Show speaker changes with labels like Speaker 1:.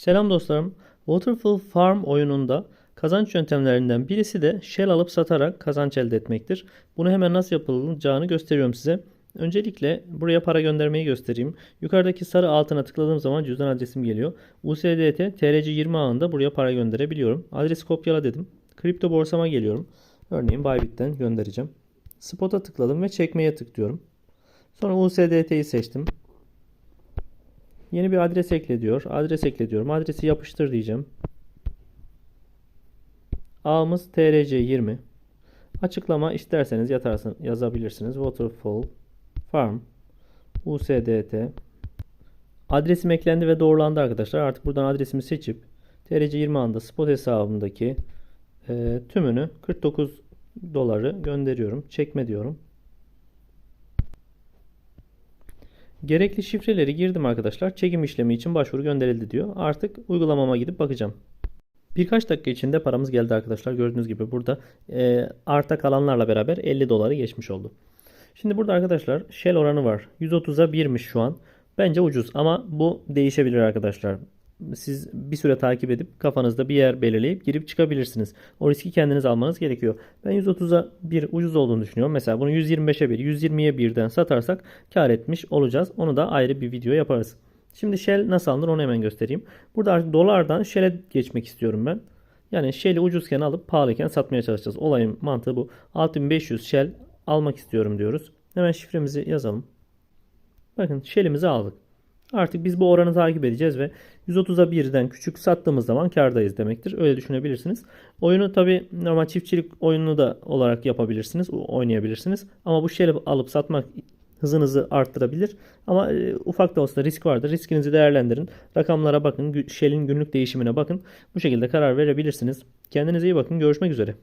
Speaker 1: Selam dostlarım. Waterfall Farm oyununda kazanç yöntemlerinden birisi de shell alıp satarak kazanç elde etmektir. Bunu hemen nasıl yapılacağını gösteriyorum size. Öncelikle buraya para göndermeyi göstereyim. Yukarıdaki sarı altına tıkladığım zaman cüzdan adresim geliyor. USDT TRC20 ağında buraya para gönderebiliyorum. Adresi kopyala dedim. Kripto borsama geliyorum. Örneğin Bybit'ten göndereceğim. Spot'a tıkladım ve çekmeye tıklıyorum. Sonra USDT'yi seçtim. Yeni bir adres ekle diyor. Adres ekle diyorum. Adresi yapıştır diyeceğim. Ağımız TRC20. Açıklama isterseniz yatarsın, yazabilirsiniz. Waterfall Farm USDT Adresim eklendi ve doğrulandı arkadaşlar. Artık buradan adresimi seçip TRC20 anda spot hesabımdaki e, tümünü 49 doları gönderiyorum. Çekme diyorum. Gerekli şifreleri girdim arkadaşlar. Çekim işlemi için başvuru gönderildi diyor. Artık uygulamama gidip bakacağım. Birkaç dakika içinde paramız geldi arkadaşlar. Gördüğünüz gibi burada e, arta kalanlarla beraber 50 doları geçmiş oldu. Şimdi burada arkadaşlar Shell oranı var. 130'a 1'miş şu an. Bence ucuz ama bu değişebilir arkadaşlar. Siz bir süre takip edip kafanızda bir yer belirleyip girip çıkabilirsiniz. O riski kendiniz almanız gerekiyor. Ben 130'a 1 ucuz olduğunu düşünüyorum. Mesela bunu 125'e 1, 120'ye 1'den satarsak kar etmiş olacağız. Onu da ayrı bir video yaparız. Şimdi Shell nasıl alınır onu hemen göstereyim. Burada artık dolardan Shell'e geçmek istiyorum ben. Yani Shell'i ucuzken alıp pahalıken satmaya çalışacağız. Olayın mantığı bu. 6500 Shell almak istiyorum diyoruz. Hemen şifremizi yazalım. Bakın Shell'imizi aldık. Artık biz bu oranı takip edeceğiz ve 130'a 1'den küçük sattığımız zaman kardayız demektir. Öyle düşünebilirsiniz. Oyunu tabi normal çiftçilik oyununu da olarak yapabilirsiniz, oynayabilirsiniz. Ama bu Shell'i alıp satmak hızınızı arttırabilir. Ama e, ufak da olsa risk vardır. Riskinizi değerlendirin. Rakamlara bakın. Shell'in günlük değişimine bakın. Bu şekilde karar verebilirsiniz. Kendinize iyi bakın. Görüşmek üzere.